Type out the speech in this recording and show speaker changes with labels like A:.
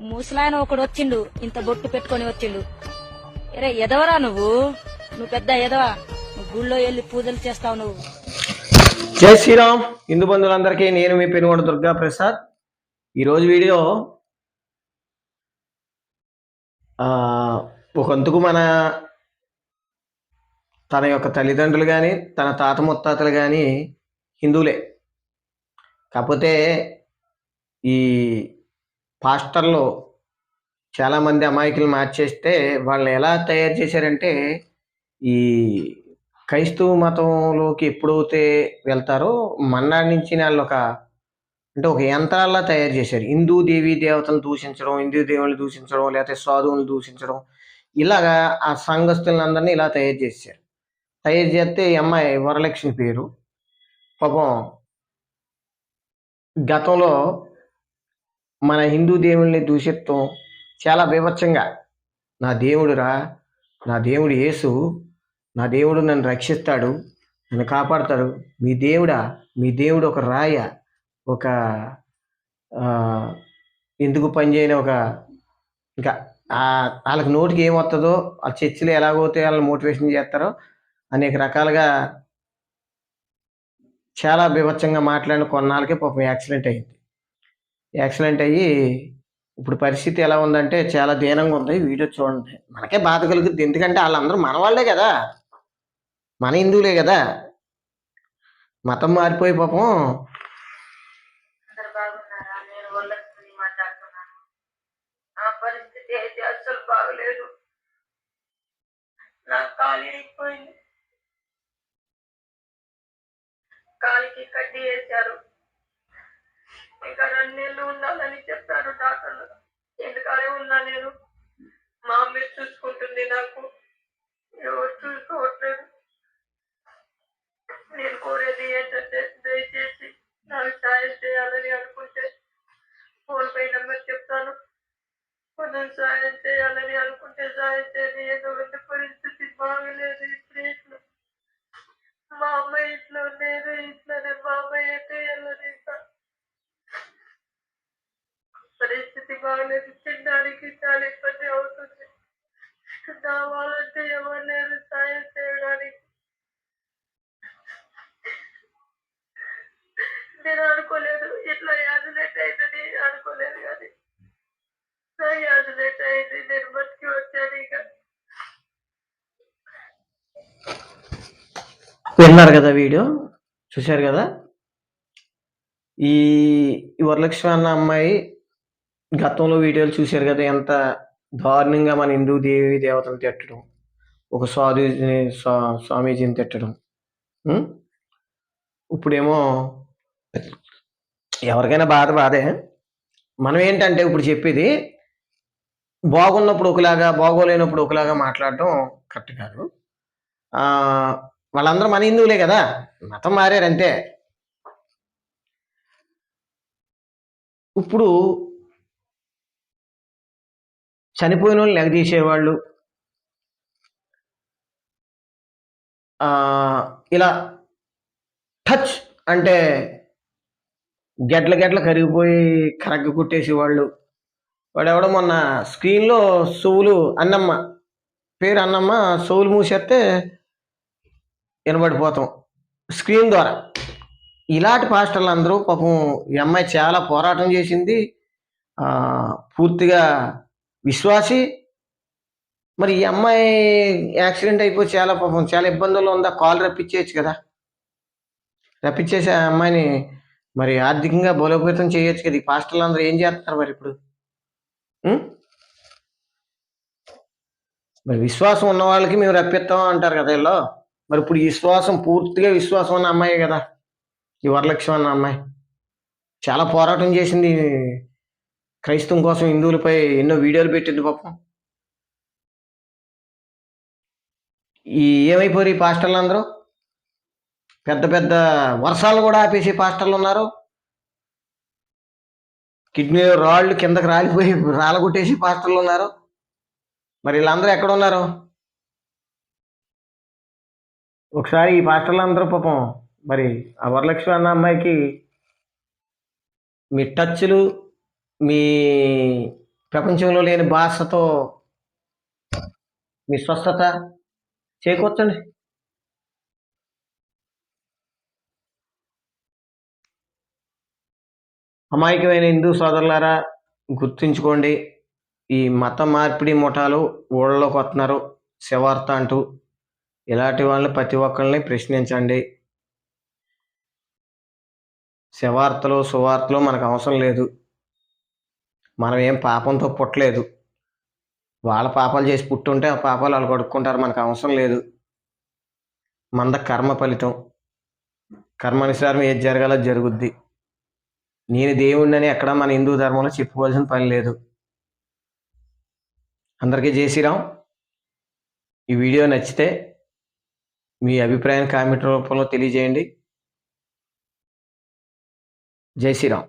A: ముసలాయన ఒకడు వచ్చిండు ఇంత బొట్టు పెట్టుకొని వచ్చిండు. ఎరే ఎదవరా నువ్వు? నువ్వు పెద్ద ఎదవా? నువ్వు గుళ్ళో వెళ్ళి పూజలు చేస్తావు నువ్వు.
B: జై శ్రీరామ్. హిందూ బంధువులందరికీ నేను మీ పెనుగొండ దుర్గా ప్రసాద్. ఈరోజు వీడియో ఆ, ఒకందుకు మన తన యొక్క తల్లిదండ్రులు కానీ తన తాత ముత్తాతలు కానీ హిందువులే. కాకపోతే ఈ పాస్టర్లు చాలామంది అమాయకులు మార్చేస్తే వాళ్ళని ఎలా తయారు చేశారంటే ఈ క్రైస్తవ మతంలోకి ఎప్పుడైతే వెళ్తారో మన్నాడి నుంచి వాళ్ళు ఒక అంటే ఒక యంత్రాల్లా తయారు చేశారు. హిందూ దేవీ దేవతలను దూషించడం హిందూ దేవుళ్ళని దూషించడం లేకపోతే సాధువులను దూషించడం ఇలాగా ఆ సంఘస్థులందరినీ ఇలా తయారు చేశారు. తయారు చేస్తే ఈ అమ్మాయి వరలక్ష్మి పేరు. పాపం గతంలో మన హిందూ దేవుల్ని దూషిత్వం చాలా బీభత్సంగా. నా దేవుడురా నా దేవుడు యేసు నా దేవుడు నన్ను రక్షిస్తాడు నన్ను కాపాడతాడు. మీ దేవుడా మీ దేవుడు ఒక రాయ ఒక ఎందుకు పనిచేయని ఒక ఇంకా వాళ్ళకి నోటికి ఏమొస్తుందో ఆ చర్చిలో ఎలాగోతే వాళ్ళని మోటివేషన్ చేస్తారో అనేక రకాలుగా చాలా బీభత్సంగా మాట్లాడిన కొన్నాళ్ళకే పాపం యాక్సిడెంట్ అయింది. యాక్సిడెంట్ అయ్యి ఇప్పుడు పరిస్థితి ఎలా ఉందంటే చాలా దీనంగా ఉంది. వీడియో చూడండి. మనకే బాధ కలుగుతుంది ఎందుకంటే వాళ్ళందరూ మన వాళ్ళే కదా. మన హిందువులే కదా. మతం మారిపోయి పాపం.
C: పరిస్థితి అయితే అస్సలు బాగలేదు. నా కాలు కాలికి కడ్డీ వేశారు. ఇంకా రెండు నెలలు ఉండాలని చెప్పారు డాక్టర్లు ఎందుకనే ఉన్నా నేను? మా అమ్మ చూసుకుంటుంది నాకు. ఎవరు చూసుకోవట్లేదు. నేను కోరేది ఏంటంటే దయచేసి నాకు సాయం చేయాలని అనుకుంటే ఫోన్ పై నెంబర్ చెప్తాను. కొంచెం సాయం చేయాలని అనుకుంటే సాయం చేయాలి ఏదో పరిస్థితి బాగలేదు బాగలేదు తినడానికి చాలా ఇబ్బంది అవుతుంది. కావాలంటే ఎవరు లేరు సాయం చేయడానికి. నేను అనుకోలేదు. ఇట్లా యాక్సిడెంట్ అయిందని అనుకోలేదు కానీ నా లేట్ అయింది. నేను బతికి వచ్చాను ఇక.
B: విన్నారు కదా వీడియో? చూశారు కదా? ఈ ఈ వరలక్ష్మి అన్న అమ్మాయి గతంలో వీడియోలు చూశారు కదా ఎంత దారుణంగా మన హిందూ దేవి దేవతలు తిట్టడం ఒక స్వామి స్వా- స్వామీజీని తిట్టడం ఇప్పుడేమో ఎవరికైనా బాధ బాధే. మనం ఏంటంటే ఇప్పుడు చెప్పేది బాగున్నప్పుడు ఒకలాగా బాగోలేనప్పుడు ఒకలాగా మాట్లాడటం కరెక్ట్ కాదు. వాళ్ళందరూ మన హిందువులే కదా మతం మారారంతే. ఇప్పుడు చనిపోయిన వాళ్ళు లెగదీసేవాళ్ళు ఇలా టచ్ అంటే గెడ్ల గెడ్ల కరిగిపోయి కరగ్గ కొట్టేసేవాళ్ళు. వాడెవడో మొన్న స్క్రీన్లో సోవులు అన్నమ్మ పేరు అన్నమ్మ సోవులు మూసేస్తే వినబడిపోతాం. స్క్రీన్ ద్వారా. ఇలాంటి పాస్టర్లు అందరూ పాపం ఈ అమ్మాయి చాలా పోరాటం చేసింది. పూర్తిగా విశ్వాసి? మరి ఈ అమ్మాయి యాక్సిడెంట్ అయిపోయి చాలా పాపం చాలా ఇబ్బందుల్లో ఉందా? కాల్ రప్పించేయచ్చు కదా. రప్పించేసి ఆ అమ్మాయిని మరి ఆర్థికంగా బలోపేతం చేయొచ్చు కదా. ఈ పాస్టర్లు అందరూ ఏం చేస్తున్నారు మరి ఇప్పుడు? మరి విశ్వాసం ఉన్న వాళ్ళకి మేము రప్పిస్తాం అంటారు కదా వీళ్ళు. మరి ఇప్పుడు విశ్వాసం పూర్తిగా విశ్వాసం ఉన్న అమ్మాయి కదా. ఈ వరలక్ష్మి అన్న అమ్మాయి. చాలా పోరాటం చేసింది క్రైస్తవం కోసం హిందువులపై ఎన్నో వీడియోలు పెట్టింది పాపం. ఈ ఏమైపోయారు ఈ పాస్టర్లు అందరూ? పెద్ద పెద్ద వర్షాలు కూడా ఆపేసి పాస్టర్లు ఉన్నారు. కిడ్నీ రాళ్ళు కిందకి రాలిపోయి రాలగొట్టేసి పాస్టర్లు ఉన్నారు. మరి వీళ్ళందరూ ఎక్కడ ఉన్నారు? ఒకసారి ఈ పాస్టర్లు అందరూ పాపం మరి ఆ వరలక్ష్మి అన్న అమ్మాయికి మీ టచ్లు మీ ప్రపంచంలో లేని భాషతో మీ స్వస్థత చేకూర్చండి. అమాయకమైన హిందూ సోదరులారా గుర్తుంచుకోండి ఈ మత మార్పిడి ముఠాలు ఊళ్ళలోకి వస్తున్నారు శివార్త అంటూ. ఇలాంటి వాళ్ళని ప్రతి ఒక్కరిని ప్రశ్నించండి. శివార్తలు సువార్తలు మనకు అవసరం లేదు. మనం ఏం పాపంతో పుట్టలేదు. వాళ్ళ పాపాలు చేసి పుట్టుంటే ఆ పాపాలు వాళ్ళు కడుక్కుంటారు మనకు అవసరం లేదు. మంద కర్మ ఫలితం. కర్మానుసారం ఏది జరగాలో జరుగుద్ది. నేను దేవుణ్ణని ఎక్కడ మన హిందూ ధర్మంలో చెప్పుకోవాల్సిన పని లేదు. అందరికీ జై శ్రీరామ్. ఈ వీడియో నచ్చితే మీ అభిప్రాయాన్ని కామెంట్ రూపంలో తెలియజేయండి. జై శ్రీరామ్.